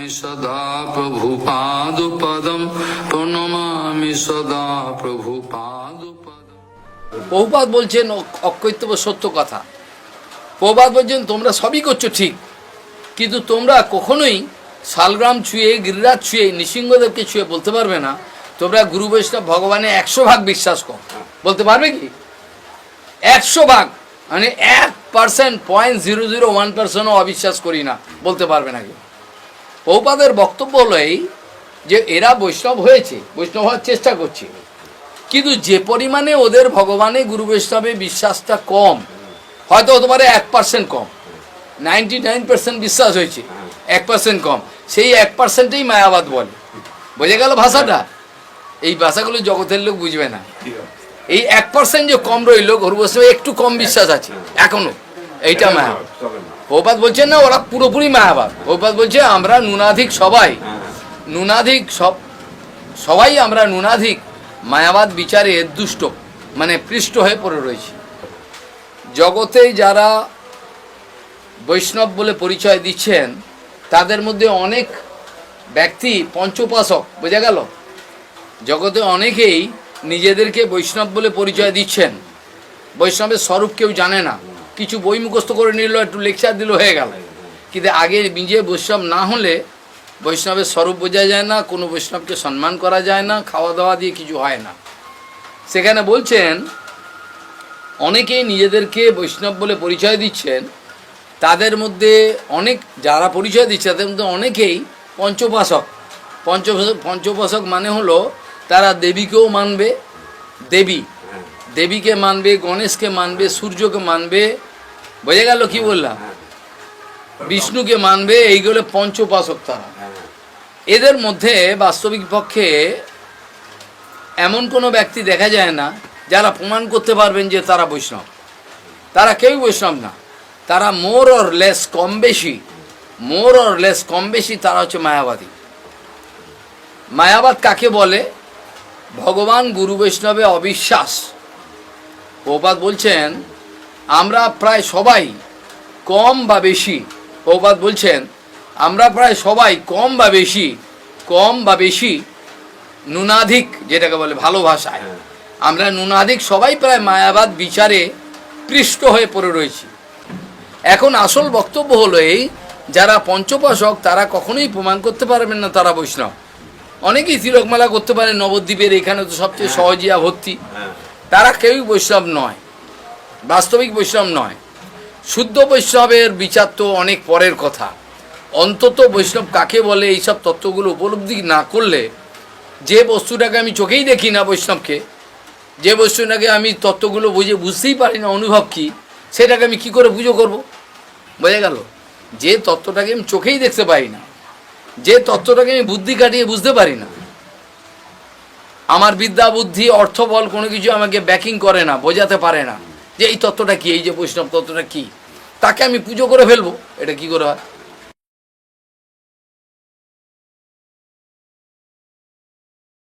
প্রণমামি সদা প্রভু পাদুপদম প্রণমামি সদা প্রভুপাদুপদম বহুপাত বলছেন অ- অকৈতব্য সত্য কথা। বহুপাত বলছেন, তোমরা সবই করছ ঠিক, কিন্তু তোমরা কখনোই শালগ্রাম ছুঁয়ে, গিরিরাজ ছুঁয়ে, নৃসিংহদেবকে ছুঁয়ে বলতে পারবে না। তোমরা গুরু বৈষ্ণব ভগবানে একশো ভাগ বিশ্বাস কর। বলতে পারবে কি? একশো ভাগ মানে এক percent point zero zero one পার্সেন্টও অবিশ্বাস করি না, বলতে পারবে না কেউ। বহুপাদের বক্তব্য হলো এই যে এরা বৈষ্ণব হয়েছে, বৈষ্ণব হওয়ার চেষ্টা করছে। কিন্তু যে পরিমাণে ওদের ভগবানে গুরু বৈষ্ণবে বিশ্বাসটা কম, হয়তো হতে পারে এক পার্সেন্ট কম নাইনটি নাইন পার্সেন্ট বিশ্বাস হয়েছে, এক পার্সেন্ট কম। সেই এক পার্সেন্টেই মায়াবাদ বলে। বোঝা গেল ভাষাটা? এই ভাষাগুলো জগতের লোক বুঝবে না। এই এক পার্সেন্ট যে কম রইল, গুরু বৈষ্ণবে একটু কম বিশ্বাস আছে, এখনও। এইটা মায়াবাদ। ওপাত বলছেন না, ওরা পুরোপুরি মায়াবাদ। ওপাত বলছে, আমরা নুনাধিক সবাই, নুনাধিক সব, সবাই আমরা নুনাধিক মায়াবাদ বিচারে দুষ্ট মানে পৃষ্ঠ হয়ে পড়ে রয়েছি। জগতে যারা বৈষ্ণব বলে পরিচয় দিচ্ছেন, তাদের মধ্যে অনেক ব্যক্তি পঞ্চোপাসক, বোঝা গেল? জগতে অনেকেই নিজেদেরকে বৈষ্ণব বলে পরিচয় দিচ্ছেন। বৈষ্ণবের স্বরূপ কেউ জানে না। কিছু বই মুখস্থ করে নিল, একটু লেকচার দিল, হয়ে গেল। কিন্তু আগে নিজে বৈষ্ণব না হলে বৈষ্ণবের স্বরূপ বোঝা যায় না, কোনো বৈষ্ণবকে সম্মান করা যায় না খাওয়া দাওয়া দিয়ে কিছু হয় না। সেখানে বলছেন, অনেকেই নিজেদেরকে বৈষ্ণব বলে পরিচয় দিচ্ছেন, তাদের মধ্যে অনেক, যারা পরিচয় দিচ্ছে, তাদের মধ্যে অনেকেই পঞ্চোপাসক। পঞ্চোপাসক পঞ্চোপাসক মানে হলো, তারা দেবীকেও মানবে, দেবী। দেবীকে মানবে, গণেশকে মানবে, সূর্যকে মানবে বোঝা গেল কি বললাম? বিষ্ণুকে মানবে এইগুলো পঞ্চোপাসক তারা এদের মধ্যে বাস্তবিক পক্ষে এমন কোনো ব্যক্তি দেখা যায় না, যারা প্রমাণ করতে পারবেন যে তারা বৈষ্ণব। তারা কেউই বৈষ্ণব না। তারা মোর অর লেস কম বেশি মোর অর লেস কম বেশি তারা হচ্ছে মায়াবাদী। মায়াবাদ কাকে বলে? ভগবান গুরু বৈষ্ণবে অবিশ্বাস। প্রপাত বলছেন আমরা প্রায় সবাই কম বা বেশি প্রপাত বলছেন আমরা প্রায় সবাই কম বা বেশি কম বা বেশি নুনাধিক যেটাকে বলে ভালো ভাষায়। আমরা নুনাধিক সবাই প্রায় মায়াবাদ বিচারে পৃষ্ঠ হয়ে পড়ে রয়েছি। এখন আসল বক্তব্য হলো এই যারা পঞ্চপাশক তারা কখনোই প্রমাণ করতে পারবেন না তারা বৈষ্ণব। অনেকেই তিলকমেলা করতে পারে নবদ্বীপের এখানে তো সবচেয়ে সহজিয়া ভর্তি। তারা কেউই বৈষ্ণব নয়। বাস্তবিক বৈষ্ণব নয়। শুদ্ধ বৈষ্ণবের বিচার তো অনেক পরের কথা। অন্তত বৈষ্ণব কাকে বলে, এইসব তত্ত্বগুলো উপলব্ধি না করলে যে বস্তুটাকে আমি চোখেই দেখি না বৈষ্ণবকে, যে বস্তুটাকে আমি তত্ত্বগুলো বুঝে বুঝতেই পারি না অনুভব কি, সেটাকে আমি কি করে পুজো করব? বোঝা গেল? যে তত্ত্বটাকে আমি চোখেই দেখতে পারি না, যে তত্ত্বটাকে আমি বুদ্ধি কাটিয়ে বুঝতে পারি না, আমার বিদ্যা বুদ্ধি, অর্থবল কোনো কিছু আমাকে ব্যাকিং করে না, বোঝাতে পারে না। যে এই তত্ত্বটা কি? এই যে বৈষ্ণব তত্ত্বটা কি? তাকে আমি পুজো করে ফেলব। এটা কি করে হয়?